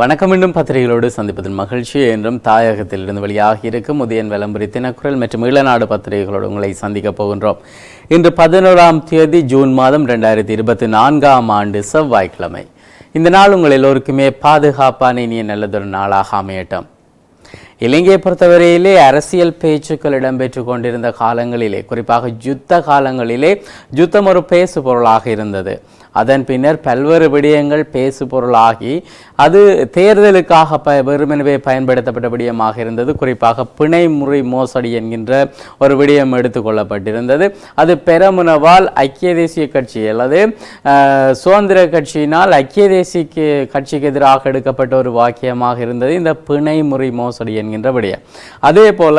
வணக்கம். மீண்டும் பத்திரிகைகளோடு சந்திப்பதில் மகிழ்ச்சி. என்றும் தாயகத்திலிருந்து வெளியாகி இருக்கும் உதயன் விளம்பரி தினக்குரல் மற்றும் ஈழநாடு பத்திரிகைகளோடு உங்களை சந்திக்கப் போகின்றோம். இன்று பதினோராம் தேதி ஜூன் மாதம் ரெண்டாயிரத்தி இருபத்தி நான்காம் ஆண்டு செவ்வாய்க்கிழமை. இந்த நாள் உங்கள் எல்லோருக்குமே பாதுகாப்பான இனிய நல்லதொரு நாளாக அமையட்டும். இலங்கையை பொறுத்தவரையிலே அரசியல் பேச்சுக்கள் இடம்பெற்று கொண்டிருந்த காலங்களிலே குறிப்பாக யுத்த காலங்களிலே யுத்தம் ஒரு பேசு பொருளாக இருந்தது. அதன் பின்னர் பல்வேறு விடயங்கள் பேசு பொருளாகி அது தேர்தலுக்காக ப வெறுமெனவே பயன்படுத்தப்பட்ட விடயமாக இருந்தது. குறிப்பாக பிணை முறை மோசடி என்கின்ற ஒரு விடயம் எடுத்துக்கொள்ளப்பட்டிருந்தது அது பெரமுனவால் ஐக்கிய தேசிய கட்சி அல்லது சுதந்திர கட்சியினால் ஐக்கிய தேசிய கட்சிக்கு எதிராக எடுக்கப்பட்ட ஒரு வாக்கியமாக இருந்தது. இந்த பிணை முறை மோசடி என்கின்ற விடயம். அதே போல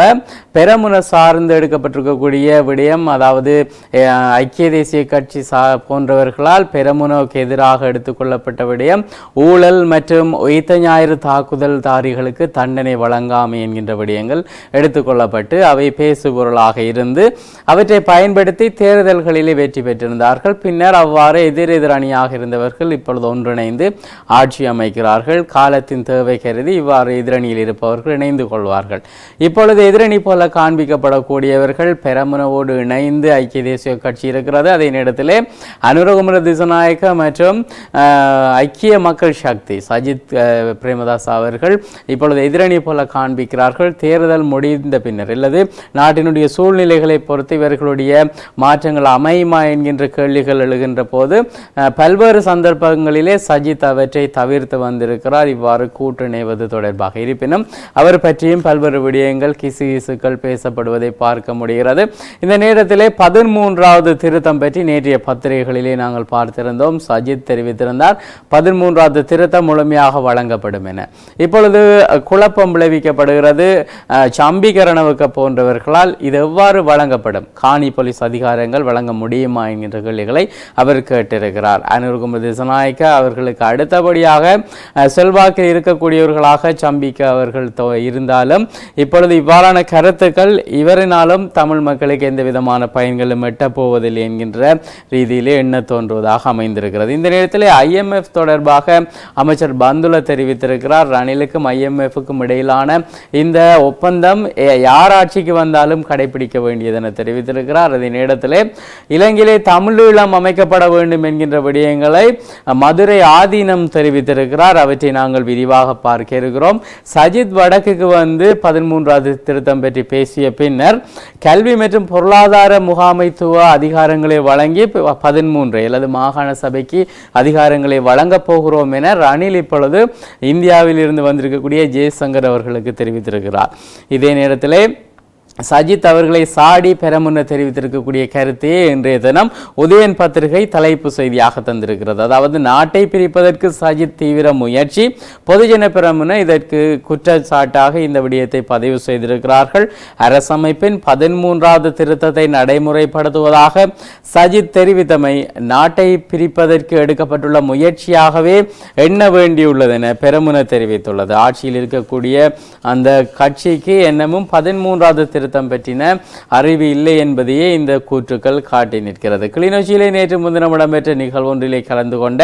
பெரமுன சார்ந்து எடுக்கப்பட்டிருக்கக்கூடிய விடயம் அதாவது ஐக்கிய தேசிய கட்சி சா போன்றவர்களால் பெரமுனவுக்கு எதிராக எடுத்துக்கொள்ளப்பட்ட விடயம் ஊழல் மற்றும் உயிர்த்த ஞாயிறு தாக்குதல்தாரிகளுக்கு தண்டனை வழங்காமை என்கின்ற விடயங்கள் எடுத்துக்கொள்ளப்பட்டு அவை பேசுபொருளாக இருந்து அவற்றை பயன்படுத்தி தேர்தல்களிலே வெற்றி பெற்றிருந்தார்கள். பின்னர் அவ்வாறு எதிர் எதிரணியாக இருந்தவர்கள் இப்பொழுது ஒன்றிணைந்து ஆட்சி அமைக்கிறார்கள். காலத்தின் தேவை கருதி இவ்வாறு எதிரணியில் இருப்பவர்கள் இணைந்து கொள்வார்கள். இப்பொழுது எதிரணி போல காண்பிக்கப்படக்கூடியவர்கள் பெரமுனவோடு இணைந்து ஐக்கிய தேசிய கட்சி இருக்கிறது. அதே நேரத்திலே அனுரகுமர திசநாயக்க மற்றும் ஐக்கிய மக்கள் சக்தி. சஜித் பிரேமதாஸ் அவர்கள் இப்பொழுது எதிரணி போல காண்பிக்கிறார்கள். தேர்தல் முடிந்த பின்னர் அல்லது நாட்டினுடைய சூழ்நிலைகளை பொறுத்து இவர்களுடைய மாற்றங்கள் அமையுமா என்கின்ற கேள்விகள் எழுகின்ற போது பல்வேறு சந்தர்ப்பங்களிலே சஜித் அவற்றை தவிர்த்து வந்திருக்கிறார். இவ்வாறு கூட்டிணைவது தொடர்பாக இருப்பினும் அவர் பற்றியும் பல்வேறு விடயங்கள் கிசு கிசுக்கள் பேசப்படுவதை பார்க்க முடிகிறது. இந்த நேரத்திலே பதிமூன்றாவது திருத்தம் பற்றி நேற்றைய பத்திரிகைகளிலே நாங்கள் பார்த்து பார்த்திருந்தோம் சஜித் தெரிவித்திருந்தார். பதிமூன்றாவது திருத்தம் முழுமையாக வழங்கப்படும் என. இப்பொழுது குழப்பம் விளைவிக்கப்படுகிறது. சம்பிகரணவுக்கு போன்றவர்களால் இது எவ்வாறு வழங்கப்படும்? காணி போலீஸ் அதிகாரங்கள் வழங்க முடியுமா என்கின்ற கேள்விகளை அவர் கேட்டிருக்கிறார். அனுர்குமர் திசநாயக்க அவர்களுக்கு அடுத்தபடியாக செல்வாக்கில் இருக்கக்கூடியவர்களாக சம்பிக்க அவர்கள் இருந்தாலும் இப்பொழுது இவ்வாறான கருத்துக்கள் இவரினாலும் தமிழ் மக்களுக்கு எந்த விதமான பயன்களும் எட்டப்போவதில்லை என்கின்ற ரீதியிலே எண்ண தோன்றுவதாக அமைந்திருக்கிறது. இந்த நேரத்தில் ஐஎம்எஃப் தொடர்பாக அமைச்சர் பந்துல தெரிவித்திருக்கிறார். ரணிலுக்கும் ஐஎம்எஃப்க்கும் இடையிலான இந்த ஒப்பந்தம் யார் ஆட்சிக்கு வந்தாலும் கடைபிடிக்க வேண்டியது என தெரிவித்திருக்கிறார். அதே நேரத்தில் இலங்கையிலே தமிழீழம் அமைக்கப்பட வேண்டும் என்கின்ற விடயங்களை மதுரை ஆதீனம் தெரிவித்திருக்கிறார். அவற்றை நாங்கள் விரிவாக பார்க்க இருக்கிறோம். சஜித் வடக்குக்கு வந்து பதிமூன்றாவது திருத்தம் பற்றி பேசிய பின்னர் கல்வி மற்றும் பொருளாதார முகாமைத்துவ அதிகாரங்களை வழங்கி பதிமூன்று அல்லது மாகாண சபைக்கு அதிகாரங்களை வழங்கப் போகிறோம் என ரணில் இப்பொழுது இந்தியாவில் இருந்து வந்திருக்கக்கூடிய ஜெய்சங்கர் அவர்களுக்கு தெரிவித்திருக்கிறார். இதே நேரத்தில் சஜித் அவர்களை சாடி பெறமுன்ன தெரிவித்திருக்கக்கூடிய கருத்தையே இன்றைய தினம் உதயன் பத்திரிகை தலைப்பு செய்தியாக தந்திருக்கிறது. அதாவது நாட்டை பிரிப்பதற்கு சஜித் தீவிர முயற்சி பொதுஜன பெரமுன இதற்கு குற்றச்சாட்டாக இந்த விடயத்தை பதிவு செய்திருக்கிறார்கள். அரசமைப்பின் பதிமூன்றாவது திருத்தத்தை நடைமுறைப்படுத்துவதாக சஜித் தெரிவித்தமை நாட்டை பிரிப்பதற்கு எடுக்கப்பட்டுள்ள முயற்சியாகவே எண்ண வேண்டியுள்ளது என பெரமுன தெரிவித்துள்ளது. ஆட்சியில் இருக்கக்கூடிய அந்த கட்சிக்கு என்னமும் பதிமூன்றாவது திருத்தம் பற்றின அறிவு இல்லை என்பதையே இந்த கூற்றுக்கள் காட்டி நிற்கிறது. கிளிநொச்சியிலே நேற்று முன்தினம் இடம்பெற்ற நிகழ்வொன்றிலே கலந்து கொண்ட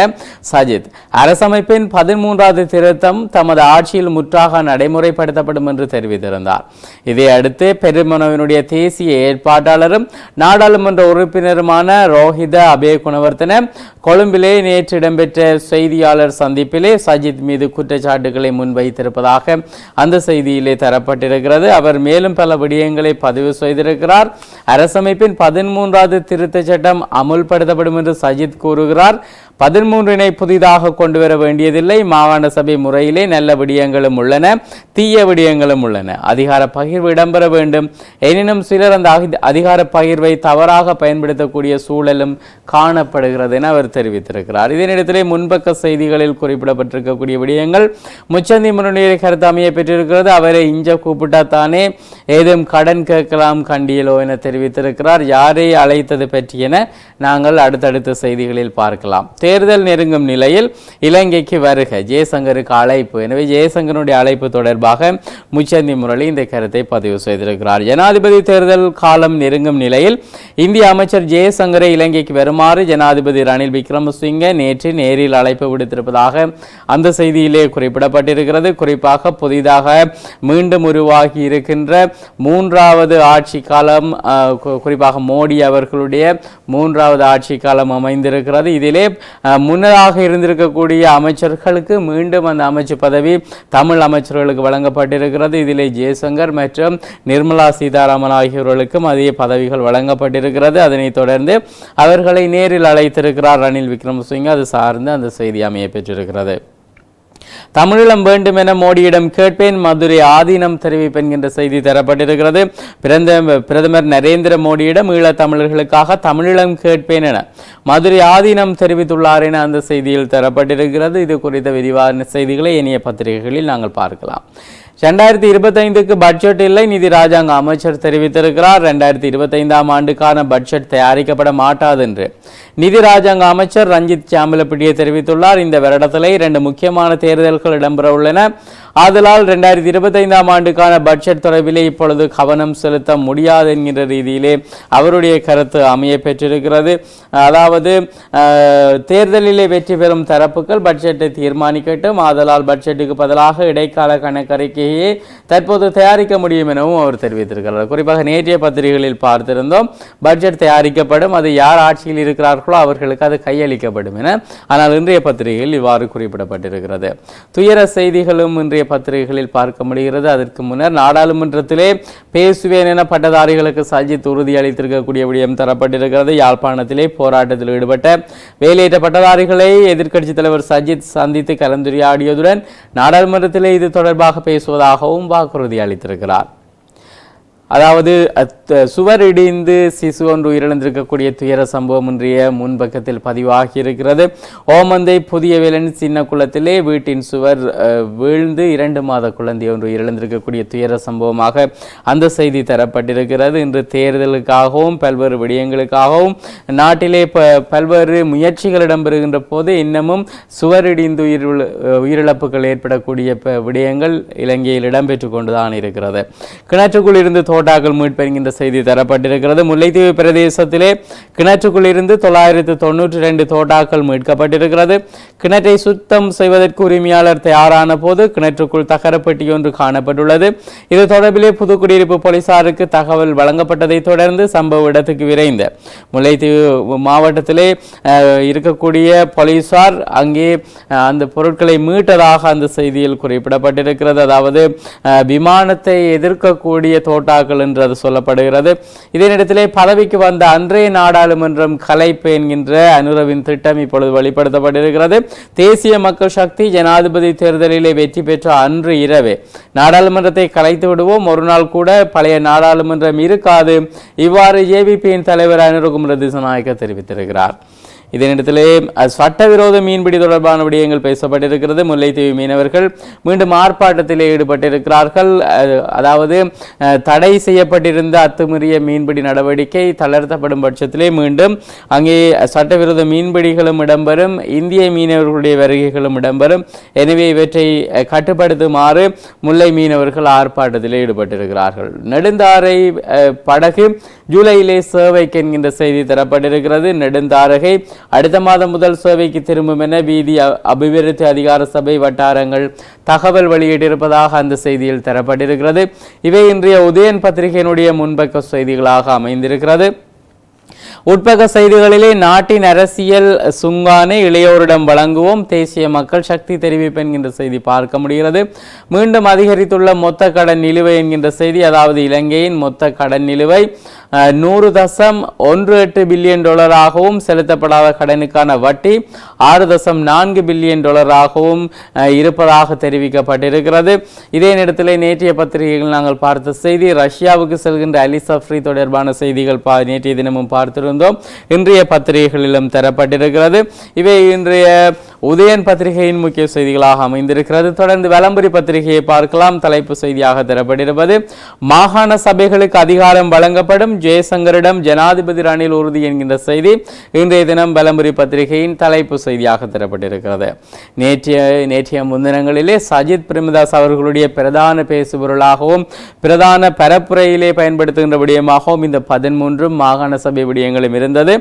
சஜித் அரசமைப்பின் பதிமூன்றாவது திருத்தம் தமது ஆட்சியில் முற்றாக நடைமுறைப்படுத்தப்படும் என்று தெரிவித்திருந்தார். இதையடுத்து பெருமனவினுடைய தேசிய ஏற்பாட்டாளரும் நாடாளுமன்ற உறுப்பினருமான ரோஹித அபே குணவர்த்தன கொழும்பிலே நேற்று இடம்பெற்ற செய்தியாளர் சந்திப்பிலே சஜித் மீது குற்றச்சாட்டுகளை முன்வைத்திருப்பதாக அந்த செய்தியிலே தரப்பட்டிருக்கிறது. அவர் மேலும் பல விடயங்களை பதிவு செய்திருக்கிறார். அரசமைப்பின் பதிமூன்றாவது திருத்தச் சட்டம் அமுல்படுத்தப்படும் என்று சஜித் கூறுகிறார். பதிமூன்றினை புதிதாக கொண்டு வர வேண்டியதில்லை. மாகாண சபை முறையிலே நல்ல விடயங்களும் உள்ளன தீய விடயங்களும் உள்ளன. அதிகார பகிர்வு இடம்பெற வேண்டும். எனினும் சிலர் அந்த அதிகார பகிர்வை தவறாக பயன்படுத்தக்கூடிய சூழலும் காணப்படுகிறது என அவர் தெரிவித்திருக்கிறார். இதே நேரத்திலே முன்பக்க செய்திகளில் குறிப்பிடப்பட்டிருக்கக்கூடிய விடயங்கள் முச்சந்தி முன்னுடைய கருத்து அமைய பெற்றிருக்கிறது. அவரை இஞ்ச கூப்பிட்டா தானே ஏதும் கடன் கேட்கலாம் கண்டியலோ என தெரிவித்திருக்கிறார். யாரை அழைத்தது பற்றி என நாங்கள் அடுத்தடுத்த செய்திகளில் பார்க்கலாம். தேர்தல் நெருங்கும் நிலையில் இலங்கைக்கு வருக. ஜெயசங்கருக்கு அழைப்பு. எனவே ஜெயசங்கருடைய அழைப்பு தொடர்பாக முச்சந்தி முரளி இந்த கருத்தை பதிவு செய்திருக்கிறார். ஜனாதிபதி தேர்தல் காலம் நெருங்கும் நிலையில் இந்திய அமைச்சர் ஜெயசங்கரை இலங்கைக்கு வருமாறு ஜனாதிபதி ரணில் விக்ரமசிங்க நேற்று நேரில் அழைப்பு விடுத்திருப்பதாக அந்த செய்தியிலே குறிப்பிடப்பட்டிருக்கிறது. குறிப்பாக புதிதாக மீண்டும் உருவாகி இருக்கின்ற மூன்றாவது ஆட்சி காலம் குறிப்பாக மோடி அவர்களுடைய மூன்றாவது ஆட்சி காலம் அமைந்திருக்கிறது. இதிலே முன்னதாக இருந்திருக்கக்கூடிய அமைச்சர்களுக்கு மீண்டும் அந்த அமைச்சு பதவி தமிழ் அமைச்சர்களுக்கு வழங்கப்பட்டிருக்கிறது. இதிலே ஜெயசங்கர் மற்றும் நிர்மலா சீதாராமன் ஆகியோர்களுக்கும் அதே பதவிகள் வழங்கப்பட்டிருக்கிறது. அதனைத் தொடர்ந்து அவர்களை நேரில் அழைத்திருக்கிறார் ரணில் விக்ரமசிங்க. அது சார்ந்து அந்த செய்தி அமைய பெற்றிருக்கிறது. தமிழீழம் வேண்டும் என மோடியிடம் கேட்பேன். மதுரை ஆதீனம் தெரிவிப்பேன் என்ற செய்தி தரப்பட்டிருக்கிறது. பிறந்த பிரதமர் நரேந்திர மோடியிடம் ஈழத் தமிழர்களுக்காக தமிழீழம் கேட்பேன் என மதுரை ஆதீனம் தெரிவித்துள்ளார் என அந்த செய்தியில் தரப்பட்டிருக்கிறது. இது குறித்த விரிவான செய்திகளை இனிய பத்திரிகைகளில் நாங்கள் பார்க்கலாம். ரெண்டாயிரத்தி இருபத்தைந்துக்கு பட்ஜெட் இல்லை நிதி ராஜாங்க அமைச்சர் தெரிவித்திருக்கிறார். ரெண்டாயிரத்தி இருபத்தைந்தாம் ஆண்டுக்கான பட்ஜெட் தயாரிக்கப்பட மாட்டாது என்று நிதி ராஜாங்க அமைச்சர் ரஞ்சித் சாம்பலப்பிட்டியை தெரிவித்துள்ளார். இந்த வருடத்திலே இரண்டு முக்கியமான தேர்தல்கள் இடம்பெற உள்ளன. ஆதலால் ரெண்டாயிரத்தி இருபத்தைந்தாம் ஆண்டுக்கான பட்ஜெட் தொடர்பிலே இப்பொழுது கவனம் செலுத்த முடியாது என்கிற ரீதியிலே அவருடைய கருத்து அமைய பெற்றிருக்கிறது. அதாவது தேர்தலிலே வெற்றி பெறும் தரப்புகள் பட்ஜெட்டை தீர்மானிக்கட்டும். ஆதலால் பட்ஜெட்டுக்கு பதிலாக இடைக்கால கணக்கறிக்கையை தற்போது தயாரிக்க முடியும் எனவும் அவர் தெரிவித்திருக்கிறார். குறிப்பாக நேற்றைய பத்திரிகைகளில் பார்த்திருந்தோம். பட்ஜெட் தயாரிக்கப்படும். அது யார் ஆட்சியில் இருக்கிறார்கள் அவர்களுக்கு அது கையளிக்கப்படும் என ஆனால் இன்றைய பத்திரிகையில் இவ்வாறு குறிப்பிடப்பட்டிருக்கிறது. துயர செய்திகளும் இன்றைய பத்திரிகைகளில் பார்க்க முடிகிறது. அதற்கு முன்னர் நாடாளுமன்றத்திலே பேசுவேன் என பட்டதாரிகளுக்கு சஜித் உறுதியளித்திருக்கக்கூடிய விடயம் தரப்பட்டிருக்கிறது. யாழ்ப்பாணத்திலே போராட்டத்தில் ஈடுபட்ட வேலையேற்ற பட்டதாரிகளை எதிர்க்கட்சித் தலைவர் சஜித் சந்தித்து கலந்துரையாடியதுடன் நாடாளுமன்றத்திலே இது தொடர்பாக பேசுவதாகவும் வாக்குறுதி அளித்திருக்கிறார். அதாவது அத்த- சுவர் இடிந்து சிசு ஒன்று உயிரிழந்திருக்கக்கூடிய துயர சம்பவம் இன்றைய முன்பக்கத்தில் பதிவாகி இருக்கிறது ஓமந்தை புதிய வேலன் சின்ன குளத்திலே வீட்டின் சுவர் வீழ்ந்து இரண்டு மாத குழந்தை ஒன்று உயிரிழந்திருக்கக்கூடிய துயர சம்பவமாக அந்த செய்தி தரப்பட்டிருக்கிறது. இன்று தேர்தலுக்காகவும் பல்வேறு விடயங்களுக்காகவும் நாட்டிலே ப பல்வேறு முயற்சிகள் இடம்பெறுகின்ற போது இன்னமும் சுவர் இடிந்து உயிர் உயிரிழப்புகள் ஏற்படக்கூடிய ப- விடயங்கள் இலங்கையில் இடம்பெற்று கொண்டுதான் இருக்கிறது. கிணற்றுக்குள் இருந்து தோட்டாக்கள் மீட்பு என்கின்ற செய்தி தரப்பட்டிருக்கிறது. முல்லைத்தீவு பிரதேசத்திலே கிணற்றுக்குள்ளிருந்து தொள்ளாயிரத்து தொன்னூற்றி ரெண்டு தோட்டாக்கள் மீட்கப்பட்டிருக்கிறது. கிணற்றை சுத்தம் செய்வதற்கு உரிமையாளர் தயாரான போது கிணற்றுக்குள் தகரப்பட்டி ஒன்று காணப்பட்டுள்ளது. இது தொடர்பிலே புதுக்குடியிருப்பு போலீசாருக்கு தகவல் வழங்கப்பட்டதை தொடர்ந்து சம்பவ இடத்துக்கு விரைந்த முல்லைத்தீவு மாவட்டத்திலே இருக்கக்கூடிய போலீசார் அங்கே அந்த பொருட்களை மீட்டதாக அந்த செய்தியில் குறிப்பிடப்பட்டிருக்கிறது. அதாவது விமானத்தை எதிர்க்கக்கூடிய தோட்டாக்கள் என்று அது சொல்லப்படுகிறது. இதே நேரத்திலே பதவிக்கு வந்த அன்றைய நாடாளுமன்றம் கலைப்பு என்கின்ற அனுரவின் திட்டம் இப்பொழுது வெளிப்படுத்தப்பட்டிருக்கிறது. தேசிய மக்கள் சக்தி ஜனாதிபதி தேர்தலிலே வெற்றி பெற்ற அன்று இரவே நாடாளுமன்றத்தை கலைத்து விடுவோம். ஒரு நாள் கூட பழைய நாடாளுமன்றம் இருக்காது. இவ்வாறு ஜேவிபியின் தலைவர் அனுரகுமர திசநாயக்க தெரிவித்திருக்கிறார். இதே சட்டவிரோத மீன்பிடி தொடர்பான விடயங்கள் பேசப்பட்டிருக்கிறது. முல்லைத்தீவு மீனவர்கள் மீண்டும் ஆர்ப்பாட்டத்தில் ஈடுபட்டிருக்கிறார்கள். அதாவது தடை செய்யப்பட்டிருந்த அத்துமீறிய மீன்பிடி நடவடிக்கை தளர்த்தப்படும் பட்சத்திலே மீண்டும் அங்கே சட்டவிரோத மீன்பிடிகளும் இடம்பெறும். இந்திய மீனவர்களுடைய வருகைகளும் இடம்பெறும். எனவே இவற்றை கட்டுப்படுத்துமாறு முல்லை மீனவர்கள் ஆர்ப்பாட்டத்தில் ஈடுபட்டிருக்கிறார்கள். நெடுந்தாரை படகு ஜூலையிலே சேவைக்கு என்கின்ற செய்தி தரப்பட்டிருக்கிறது. நெடுந்தாரகை அடுத்த மாதம் முதல் சேவைக்கு திரும்பும் என வீதி அபிவிருத்தி அதிகார சபை வட்டாரங்கள் தகவல் வெளியிட்டிருப்பதாக அந்த செய்தியில் தரப்பட்டிருக்கிறது. இவை இன்றைய உதயன் பத்திரிகையினுடைய முன்பக்க செய்திகளாக அமைந்திருக்கிறது. உட்பக செய்திகளிலே நாட்டின் அரசியல் சுங்கானை இளையோரிடம் வழங்குவோம் தேசிய மக்கள் சக்தி தெரிவிப்பு என்கின்ற செய்தி பார்க்க முடிகிறது. மீண்டும் அதிகரித்துள்ள மொத்த கடன் நிலுவை என்கின்ற செய்தி அதாவது இலங்கையின் மொத்த கடன் நிலுவை நூறு தசம் ஒன்று எட்டு பில்லியன் டாலராகவும் செலுத்தப்படாத கடனுக்கான வட்டி ஆறு தசம் நான்கு பில்லியன் டாலராகவும் இருப்பதாக தெரிவிக்கப்பட்டிருக்கிறது. இதே நேரத்தில் நேற்றைய பத்திரிகைகள் நாங்கள் பார்த்த செய்தி ரஷ்யாவுக்கு செல்கின்ற அலி சஃப்ரி தொடர்பான செய்திகள் பா நேற்றைய தினமும் பார்த்திருந்தோம். இன்றைய பத்திரிகைகளிலும் தரப்பட்டிருக்கிறது. இவை இன்றைய உதயன் பத்திரிகையின் முக்கிய செய்திகளாக அமைந்திருக்கிறது. தொடர்ந்து விளம்பரி பத்திரிகையை பார்க்கலாம். தலைப்பு செய்தியாக தரப்பட்டிருப்பது மாகாண சபைகளுக்கு அதிகாரம் வழங்கப்படும் ஜெயசங்கரிடம் ஜனாதிபதி ரணில் உறுதி என்கின்ற செய்தி இன்றைய தினம் விளம்பரி பத்திரிகையின் தலைப்பு செய்தியாக தரப்பட்டிருக்கிறது நேற்றைய நேற்றைய முன்தினங்களிலே சஜித் பிரேமதாஸ் அவர்களுடைய பிரதான பேசுபொருளாகவும் பிரதான பரப்புரையிலே பயன்படுத்துகின்ற விடயமாகவும் இந்த பதிமூன்றும் மாகாண சபை விடயங்களும் இருந்தது.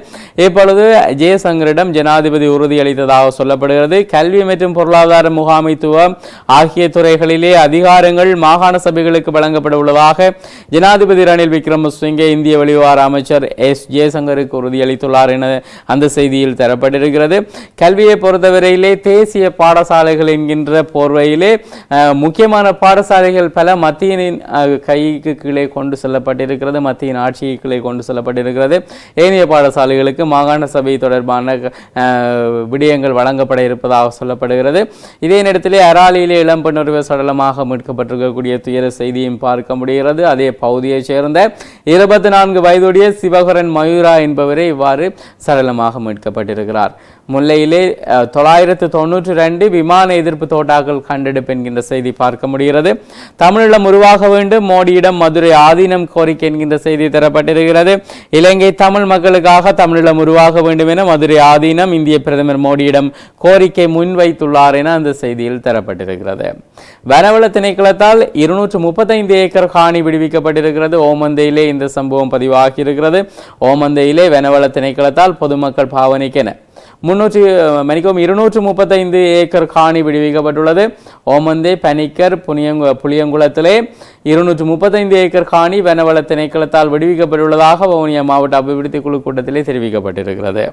இப்பொழுது ஜெயசங்கரிடம் ஜனாதிபதி உறுதியளித்ததாக காணப்படுகிறது கல்வி மற்றும் பொருளாதார முகாமைத்துவம் ஆகிய துறைகளிலே அதிகாரங்கள் மாகாண சபைகளுக்கு வழங்கப்பட உள்ளதாக ஜனாதிபதி ரணில் விக்ரமசிங்கே இந்திய வெளிவார அமைச்சர் எஸ். ஜெயசங்கருக்கு உறுதியளித்துள்ளார் என அந்த செய்தியில் தரப்பட்டிருக்கிறது. கல்வியை பொறுத்தவரையிலே தேசிய பாடசாலைகள் என்கின்ற போர்வையிலே முக்கியமான பாடசாலைகள் பல மத்தியனின் கைக்கு கீழே கொண்டு செல்லப்பட்டிருக்கிறது மத்தியின் ஆட்சிக்கு கீழே கொண்டு செல்லப்பட்டிருக்கிறது. ஏனைய பாடசாலைகளுக்கு மாகாண சபை தொடர்பான விடயங்கள் வழங்கப்பட உட்பட இருப்பதாக சொல்லப்படுகிறது. இதே நேரத்திலே அராலியிலே இளம்பெண் ஒருவர் சடலமாக மீட்கப்பட்டிருக்கக்கூடிய துயர செய்தியும் பார்க்க முடிகிறது. அதே பகுதியைச் சேர்ந்த இருபத்தி நான்கு வயதுடைய சிவகரன் மயூரா என்பவரே இவ்வாறு சடலமாக மீட்கப்பட்டிருக்கிறார். முல்லையிலே தொள்ளாயிரத்து தொன்னூற்றி ரெண்டு விமான எதிர்ப்பு தோட்டாக்கள் கண்டெடுப்பு என்கின்ற செய்தி பார்க்க முடிகிறது. தமிழீழம் உருவாக வேண்டும். மோடியிடம் மதுரை ஆதீனம் கோரிக்கை என்கின்ற செய்தி தரப்பட்டிருக்கிறது. இலங்கை தமிழ் மக்களுக்காக தமிழீழம் உருவாக வேண்டும் என மதுரை ஆதீனம் இந்திய பிரதமர் மோடியிடம் கோரிக்கை முன்வைத்துள்ளார் என அந்த செய்தியில் தரப்பட்டிருக்கிறது. வனவள திணைக்களத்தால் இருநூற்று முப்பத்தைந்து ஏக்கர் காணி விடுவிக்கப்பட்டிருக்கிறது. ஓமந்தையிலே இந்த சம்பவம் பதிவாகியிருக்கிறது. ஓமந்தையிலே வனவள திணைக்களத்தால் பொதுமக்கள் பாவனைக்கென முன்னூற்றி மணிக்கும் இருநூற்று முப்பத்தைந்து ஏக்கர் காணி விடுவிக்கப்பட்டுள்ளது. ஓமந்தே பனிக்கர் புனியங்கு புளியங்குளத்திலே இருநூற்று முப்பத்தைந்து ஏக்கர் காணி வனவள திணைக்களத்தால் விடுவிக்கப்பட்டுள்ளதாக வவுனியா மாவட்ட அபிவிருத்தி குழு கூட்டத்திலே தெரிவிக்கப்பட்டிருக்கிறது.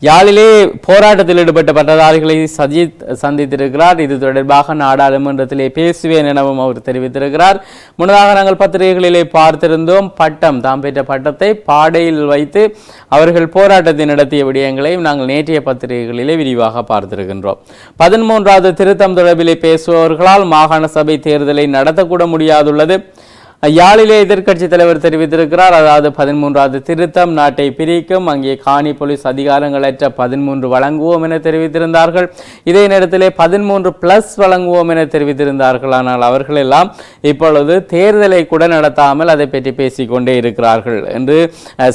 யாழிலே போராட்டத்தில் ஈடுபட்ட பட்டதாரிகளை சஜித் சந்தித்திருக்கிறார். இது தொடர்பாக நாடாளுமன்றத்திலே பேசுவேன் எனவும் அவர் தெரிவித்திருக்கிறார். முன்னதாக நாங்கள் பத்திரிகைகளிலே பார்த்திருந்தோம். பட்டம் தாம் பெற்ற பட்டத்தை பாடையில் வைத்து அவர்கள் போராட்டத்தை நடத்திய விடயங்களையும் நாங்கள் நேற்றைய பத்திரிகைகளிலே விரிவாக பார்த்திருக்கின்றோம். பதிமூன்றாவது திருத்தம் தொடர்பிலே பேசுபவர்களால் மாகாண சபை தேர்தலை நடத்தக்கூட முடியாதுள்ளது. யாழிலே எதிர்க்கட்சி தலைவர் தெரிவித்திருக்கிறார். அதாவது பதிமூன்றாவது திருத்தம். நாட்டை பிரிக்கும். அங்கே காணி போலீஸ் அதிகாரங்களற்ற பதிமூன்று வழங்குவோம் என தெரிவித்திருந்தார்கள். இதே நேரத்திலே பதிமூன்று பிளஸ் வழங்குவோம் என தெரிவித்திருந்தார்கள். ஆனால் அவர்கள் எல்லாம் இப்பொழுது தேர்தலை கூட நடத்தாமல் அதை பற்றி பேசிக்கொண்டே இருக்கிறார்கள் என்று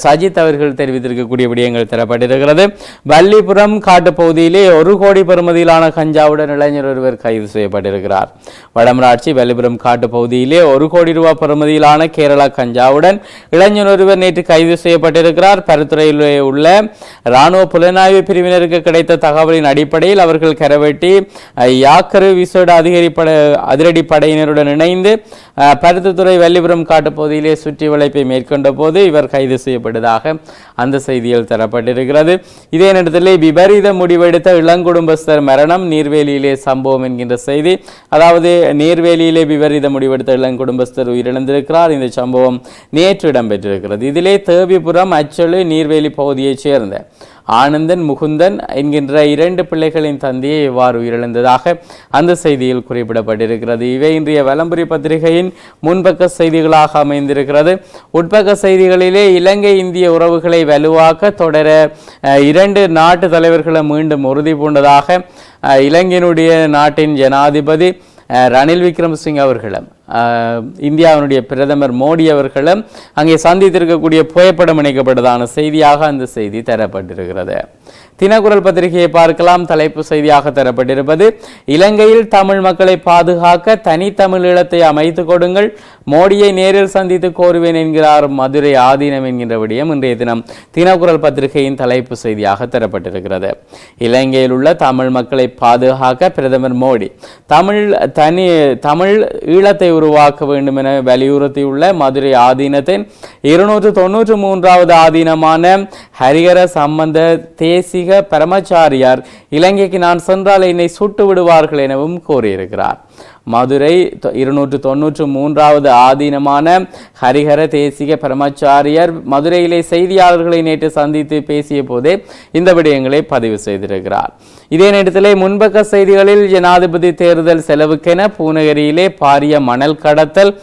சஜித் அவர்கள் தெரிவித்திருக்கக்கூடிய விடயங்கள் தரப்பட்டிருக்கிறது. வள்ளிபுரம் காட்டுப்பகுதியிலே ஒரு கோடி பெறுமதியிலான கஞ்சாவுடன் இளைஞர் ஒருவர் கைது செய்யப்பட்டிருக்கிறார். வடமராட்சி வள்ளிபுரம் காட்டுப்பகுதியிலே ஒரு கோடி ரூபாய் பெறுமதியிலான கேரளா கஞ்சாவுடன் இளைஞர் ஒருவர் நேற்று கைது செய்யப்பட்டிருக்கிறார். பருத்துறையில் உள்ள இராணுவ புலனாய்வு பிரிவினருக்கு கிடைத்த தகவலின் அடிப்படையில் அவர்கள் கரவெட்டி யாக்கரு விசேட அதிகரிப்பட அதிரடி படையினருடன் இணைந்து பருத்துத்துறை வள்ளிபுரம் காட்டுப்பகுதியிலே சுற்றி வளைப்பை மேற்கொண்ட போது இவர் கைது செய்யப்பட்டதாக அந்த செய்தியில் தரப்பட்டிருக்கிறது. இதே நேரத்தில் விபரீத முடிவெடுத்த இளங்குடும்பஸ்தர் மரணம் நீர்வேலியிலே சம்பவம் என்கின்ற செய்தி அதாவது நீர்வேலியிலே விபரீத முடிவெடுத்த இளங்குடும்பஸ்தர் வந்திருக்கிறார். இந்த சம்பவம் நேற்று இடம்பெற்றிருக்கிறது. இதிலே தேவிபுரம் அச்சலு நீர்வேலி பகுதியைச் சேர்ந்த ஆனந்தன் முகுந்தன் என்கின்ற இரண்டு பிள்ளைகளின் தந்தையை இவ்வாறு உயிரிழந்ததாக அந்த செய்தியில் குறிப்பிடப்பட்டிருக்கிறது. இவை இன்றைய வலம்புரி பத்திரிகையின் முன்பக்க செய்திகளாக அமைந்திருக்கிறது. உட்பக்க செய்திகளிலே இலங்கை இந்திய உறவுகளை வலுவாக்க தொடர இரண்டு நாட்டு தலைவர்களை மீண்டும் உறுதி பூண்டதாக இலங்கையினுடைய நாட்டின் ஜனாதிபதி ரணில் விக்ரமசிங் அவர்களும் இந்தியாவினுடைய பிரதமர் மோடி அவர்களும் அங்கே சந்தித்திருக்கக்கூடிய புகைப்படம் இணைக்கப்பட்டதான செய்தியாக அந்த செய்தி தரப்பட்டிருக்கிறது. தினக்குரல் பத்திரிகையை பார்க்கலாம். தலைப்பு செய்தியாக தரப்பட்டிருப்பது இலங்கையில் தமிழ் மக்களை பாதுகாக்க தனித்தமிழ் ஈழத்தை அமைத்து கொடுங்கள். மோடியை நேரில் சந்தித்து கோருவேன் என்கிறார் மதுரை ஆதீனம் என்கின்ற விடயம் இன்றைய தினம் தினக்குரல் பத்திரிகையின் தலைப்பு செய்தியாக தரப்பட்டிருக்கிறது. இலங்கையில் உள்ள தமிழ் மக்களை பாதுகாக்க பிரதமர் மோடி தமிழ் தனி தமிழ் ஈழத்தை உருவாக்க வேண்டும் என வலியுறுத்தியுள்ள மதுரை ஆதீனத்தின் இருநூற்று தொன்னூற்று மூன்றாவது ஆதீனமான ஹரிஹர சம்பந்த தேசிக பரமச்சாரியார். இலங்கைக்கு நான் சென்றால் என்னை சுட்டு விடுவார்கள் எனவும் கூறியிருக்கிறார். மதுரை இருநூற்று தொன்னூற்று மூன்றாவது ஆதீனமான ஹரிஹர தேசிக பரமாச்சாரியர் மதுரையிலே செய்தியாளர்களை நேற்று சந்தித்து பேசிய போதே இந்த விடயங்களை பதிவு செய்திருக்கிறார். இதே நேரத்திலே முன்பக்க செய்திகளில் ஜனாதிபதி தேர்தல் செலவுக்கென பூநகரியிலே பாரிய மணல் கடத்தல்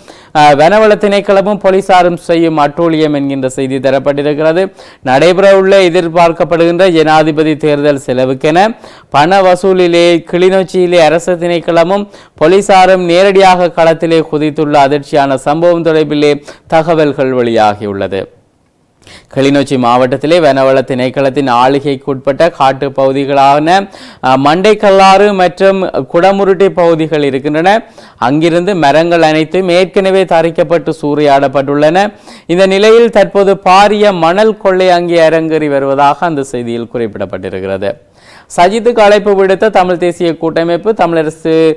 வனவள திணைக்களமும் போலீசாரும் செய்யும் அட்டூழியம் என்கின்ற செய்தி தரப்பட்டிருக்கிறது. நடைபெறவுள்ள எதிர்பார்க்கப்படுகின்ற ஜனாதிபதி தேர்தல் செலவுக்கென பண வசூலிலே கிளிநொச்சியிலே அரசு திணைக்களமும் போலீசாரும் நேரடியாக களத்திலே குதித்துள்ள அதிர்ச்சியான சம்பவம் தொடர்பிலே தகவல்கள் வெளியாகியுள்ளது. கிளிநொச்சி மாவட்டத்திலே வனவள திணைக்களத்தின் ஆளுகைக்குட்பட்ட காட்டு பகுதிகளான மண்டைக்கல்லாறு மற்றும் குடமுருட்டி பகுதிகள் இருக்கின்றன. அங்கிருந்து மரங்கள் அனைத்தும் ஏற்கனவே தரிக்கப்பட்டு சூறையாடப்பட்டுள்ளன. இந்த நிலையில் தற்போது பாரிய மணல் கொள்ளை அங்கே அரங்கேறி வருவதாக அந்த செய்தியில் குறிப்பிடப்பட்டிருக்கிறது. சஜித்துக்கு அழைப்பு விடுத்த தமிழ் தேசிய கூட்டமைப்பு தமிழரசு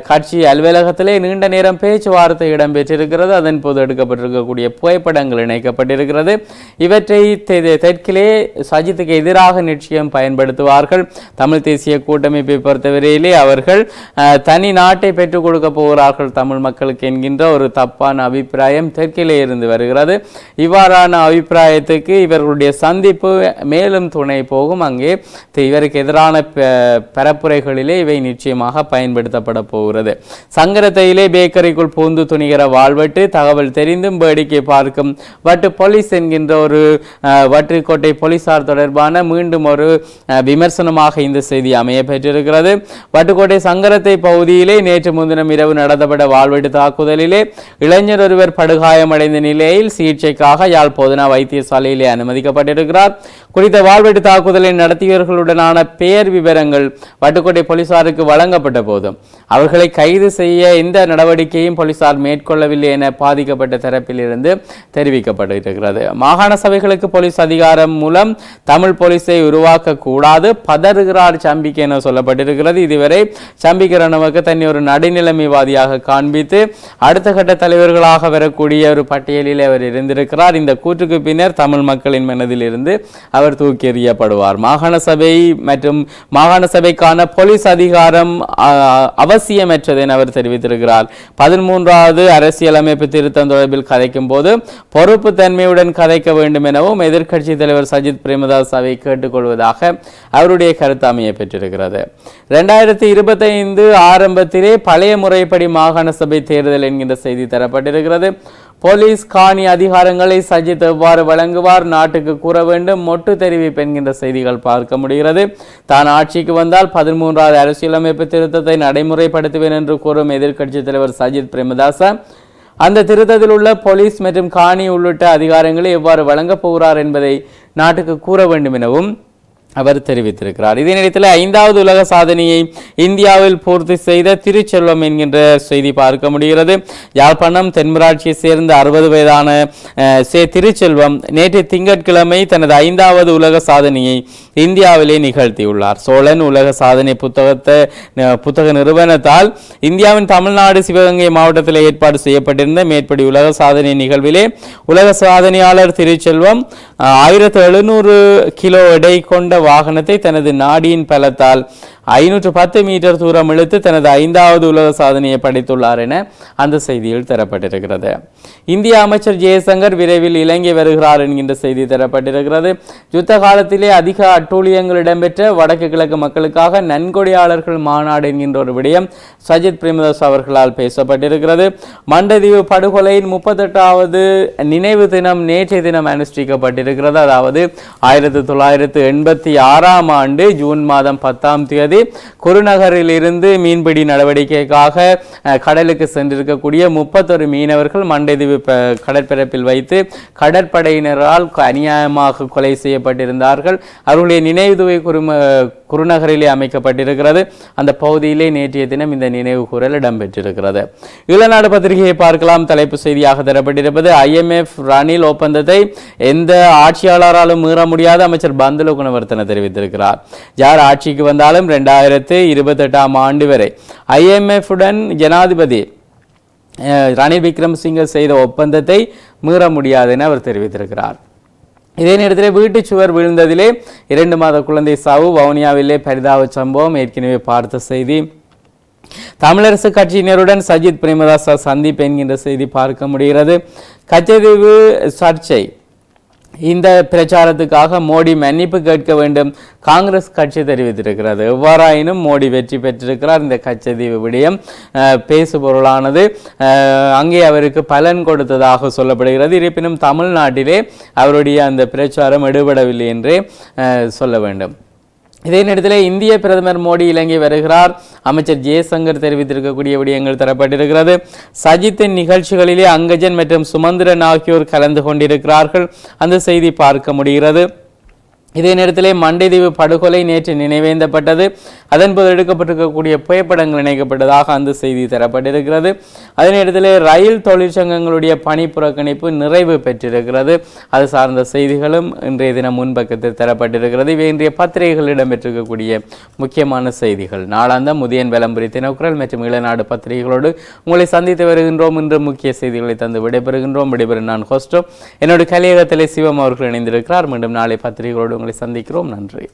கட்சி அலுவலகத்திலே நீண்ட நேரம் பேச்சுவார்த்தை இடம்பெற்றிருக்கிறது. அதன் போது எடுக்கப்பட்டிருக்கக்கூடிய புகைப்படங்கள் இணைக்கப்பட்டிருக்கிறது. இவற்றை தெ- தெற்கிலே சஜித்துக்கு எதிராக நிச்சயம் பயன்படுத்துவார்கள். தமிழ் தேசிய கூட்டமைப்பை பொறுத்தவரையிலே அவர்கள் தனி நாட்டை பெற்றுக் கொடுக்க போகிறார்கள் தமிழ் மக்களுக்கு என்கின்ற ஒரு தப்பான அபிப்பிராயம் தெற்கிலே இருந்து வருகிறது. இவ்வாறான அபிப்பிராயத்துக்கு இவர்களுடைய சந்திப்பு மேலும் துணை போகும். அங்கே இவருக்கு எதிரான பரப்புரைகளிலே இவை நிச்சயமாக பயன்படுத்தப்பட போகிறது. சங்கரத்தையிலே பேக்கரிக்குள் பூந்து துணிகிற வாழ்வெட்டு தகவல் தெரிந்தும் வேடிக்கை பார்க்கும். வட்டு போலீஸ் என்கின்ற ஒரு வட்டுக்கோட்டை போலீசார் தொடர்பான மீண்டும் ஒரு விமர்சனமாக இந்த செய்தி அமைய பெற்றிருக்கிறது. வட்டுக்கோட்டை சங்கரத்தை பகுதியிலே நேற்று முன்தினம் இரவு நடத்தப்பட்ட வாழ்வெட்டு தாக்குதலிலே இளைஞர் ஒருவர் படுகாயமடைந்த நிலையில் சிகிச்சைக்காக யாழ் போதனா வைத்தியசாலையிலே அனுமதிக்கப்பட்டிருக்கிறார். குறித்த வாழ்வெட்டு தாக்குதலை நடத்தியவர்களுடனான பெயர் விவரங்கள் வட்டுக்கோட்டை போலீசாருக்கு வழங்கப்பட்ட போதும். அவர்களை கைது செய்ய எந்த நடவடிக்கையும் போலீசார் மேற்கொள்ளவில்லை என பாதிக்கப்பட்ட தரப்பிலிருந்து தெரிவிக்கப்பட்டிருக்கிறது. மாகாண சபைகளுக்கு போலீஸ் அதிகாரம் மூலம் தமிழ் போலீஸை உருவாக்க கூடாது பதறுகிறார் சம்பிக்கை என சொல்லப்பட்டிருக்கிறது. இதுவரை சம்பிக்க ரணவக்க தன்னை ஒரு நடுநிலைமைவாதியாக காண்பித்து அடுத்த கட்ட தலைவர்களாக வரக்கூடிய ஒரு பட்டியலில் அவர் இருந்திருக்கிறார். இந்த கூற்றுக்கு பின்னர் தமிழ் மக்களின் மனதில் இருந்து அவர் தூக்கி எறியப்படுவார். மாகாண சபை மற்றும் மாகாண சபைக்கான போலீஸ் அதிகாரம் அவசியமற்றது என அவர் தெரிவித்திருக்கிறார். பதிமூன்றாவது அரசியலமைப்பு திருத்தம் தொடர்பில் கதைக்கும் போது பொறுப்பு தன்மையுடன் கதைக்க வேண்டும் எனவும் எதிர்க்கட்சி தலைவர் சஜித் பிரேமதாஸ் அவை கேட்டுக்கொள்வதாக அவருடைய கருத்து அமைய பெற்றிருக்கிறது. ரெண்டாயிரத்தி இருபத்தைந்து ஆரம்பத்திலே பழைய முறைப்படி மாகாண சபை தேர்தல் என்கின்ற செய்தி தரப்பட்டிருக்கிறது. போலீஸ் காணி அதிகாரங்களை சஜித் எவ்வாறு வழங்குவார்? நாட்டுக்கு கூற வேண்டும். மொட்டு தெரிவிப்பு என்கின்ற செய்திகள் பார்க்க முடிகிறது. தான் ஆட்சிக்கு வந்தால் பதிமூன்றாவது அரசியலமைப்பு திருத்தத்தை நடைமுறைப்படுத்துவேன் என்று கூறும் எதிர்க்கட்சி தலைவர் சஜித் பிரேமதாச. அந்த திருத்தத்தில் உள்ள போலீஸ் மற்றும் காணி உள்ளிட்ட அதிகாரங்களை எவ்வாறு வழங்கப் போகிறார் என்பதை நாட்டுக்கு கூற வேண்டும் எனவும் அவர் தெரிவித்திருக்கிறார். இதே நேரத்தில் ஐந்தாவது உலக சாதனையை இந்தியாவில் பூர்த்தி செய்த திருச்செல்வம் என்கின்ற செய்தி பார்க்க முடிகிறது. யாழ்ப்பாணம் தென்மராட்சியை சேர்ந்த அறுபது வயதான சே திருச்செல்வம் நேற்று திங்கட்கிழமை தனது ஐந்தாவது உலக சாதனையை இந்தியாவிலே நிகழ்த்தியுள்ளார். சோழன் உலக சாதனை புத்தகத்தை புத்தக நிறுவனத்தால் இந்தியாவின் தமிழ்நாடு சிவகங்கை மாவட்டத்தில் ஏற்பாடு செய்யப்பட்டிருந்த மேற்படி உலக சாதனை நிகழ்விலே உலக சாதனையாளர் திருச்செல்வம் ஆயிரத்தி எழுநூறு கிலோ எடை கொண்ட வாகனத்தை தனது நாடியின் பலத்தால் ஐநூற்று பத்து மீட்டர் தூரம் இழுத்து தனது ஐந்தாவது உலக சாதனையை படைத்துள்ளார் என அந்த செய்தியில் தரப்பட்டிருக்கிறது. இந்திய அமைச்சர் ஜெயசங்கர் விரைவில் இலங்கை வருகிறார் என்கின்ற செய்தி தரப்பட்டிருக்கிறது. யுத்த காலத்திலே அதிக அட்டூழியங்கள் இடம்பெற்ற வடக்கு கிழக்கு மக்களுக்காக நன்கொடையாளர்கள் மாநாடு என்கின்ற ஒரு விடயம் சஜித் பிரேமதாஸ் அவர்களால் பேசப்பட்டிருக்கிறது. மண்டதீவு படுகொலையின் முப்பத்தெட்டாவது நினைவு தினம் நேற்றைய தினம் அனுஷ்டிக்கப்பட்டிருக்கிறது. அதாவது ஆயிரத்தி தொள்ளாயிரத்து எண்பத்தி ஆறாம் ஆண்டு ஜூன் மாதம் பத்தாம் தேதி குருநகரில் இருந்து மீன்பிடி நடவடிக்கைக்காக கடலுக்கு சென்றிருக்கக்கூடிய முப்பத்தொரு மீனவர்கள் மண்டைதீவு கடற்பரப்பில் வைத்து கடற்படையினரால் அநியாயமாக கொலை செய்யப்பட்டிருந்தார்கள். அவர்களுடைய நினைவுதுவை குரும குருநகரிலே அமைக்கப்பட்டிருக்கிறது. அந்த பகுதியிலே நேற்றைய தினம் இந்த நினைவு கூறல் இடம்பெற்றிருக்கிறது. இளநாடு பத்திரிகையை பார்க்கலாம். தலைப்பு செய்தியாக தரப்பட்டிருப்பது ஐஎம்எஃப் ரணில் ஒப்பந்தத்தை எந்த ஆட்சியாளராலும் மீற முடியாத அமைச்சர் பந்துல குணவர்த்தன தெரிவித்திருக்கிறார். யார் ஆட்சிக்கு வந்தாலும் ரெண்டு ரெண்டாயிரத்து இருபத்தெட்டாம் ஆண்டு வரை. ஐஎம்எஃப்புடன் உடன் ஜனாதிபதி ரணில் விக்ரமசிங்க செய்த ஒப்பந்தத்தை மீற முடியாது என அவர் தெரிவித்திருக்கிறார். இதே நேரத்தில் வீட்டு சுவர் விழுந்ததிலே இரண்டு மாத குழந்தை சாவு வவுனியாவிலே பரிதாப சம்பவம் ஏற்கனவே பார்த்த செய்தி. தமிழரசு கட்சியினருடன் சஜித் பிரேமதாசா சந்திப்பு என்கின்ற செய்தி பார்க்க முடிகிறது. கச்சதீவு சர்ச்சை இந்த பிரச்சாரத்துக்காக மோடி மன்னிப்பு கேட்க வேண்டும். காங்கிரஸ் கட்சி தெரிவித்திருக்கிறது. எவ்வாறாயினும் மோடி வெற்றி பெற்றிருக்கிறார். இந்த கச்சதீவு விடயம் அஹ், பேசுபொருளானது. அங்கே அவருக்கு பலன் கொடுத்ததாக சொல்லப்படுகிறது. இருப்பினும் தமிழ்நாட்டிலே அவருடைய அந்த பிரச்சாரம் எடுபடவில்லை என்றே சொல்ல வேண்டும். இதே நேரத்தில் இந்திய பிரதமர் மோடி இலங்கை வருகிறார். அமைச்சர் ஜெயசங்கர் தெரிவித்திருக்கக்கூடிய விடயங்கள் தரப்பட்டிருக்கிறது. சஜித்தின் நிகழ்ச்சிகளிலே அங்கஜன் மற்றும் சுமந்திரன் ஆகியோர் கலந்து கொண்டிருக்கிறார்கள். அந்த செய்தி பார்க்க முடிகிறது. இதே நேரத்திலே மண்டைதீவு படுகொலை நேற்று நினைவேந்தப்பட்டது. அதன்போது எடுக்கப்பட்டிருக்கக்கூடிய புகைப்படங்கள் இணைக்கப்பட்டதாக அந்த செய்தி தரப்பட்டிருக்கிறது. அதே நேரத்திலே ரயில் தொழிற்சங்கங்களுடைய பணி புறக்கணிப்பு நிறைவு பெற்றிருக்கிறது. அது சார்ந்த செய்திகளும் இன்றைய தினம் முன்பக்கத்தில் தரப்பட்டிருக்கிறது. இவை இன்றைய பத்திரிகைகள் இடம்பெற்றிருக்கக்கூடிய முக்கியமான செய்திகள். நாளாந்த முதியன் விளம்பரி தினக்குரல் மற்றும் இளநாடு பத்திரிகைகளோடு உங்களை சந்தித்து வருகின்றோம். இன்று முக்கிய செய்திகளை தந்து விடைபெறுகின்றோம். விடைபெறும் நான் ஹோஸ்டோ. என்னோட கலியகத்திலே சிவம் அவர்கள் இணைந்திருக்கிறார். மீண்டும் நாளை பத்திரிகைகளோடு உங்களை சந்திக்கிறோம். நன்றி.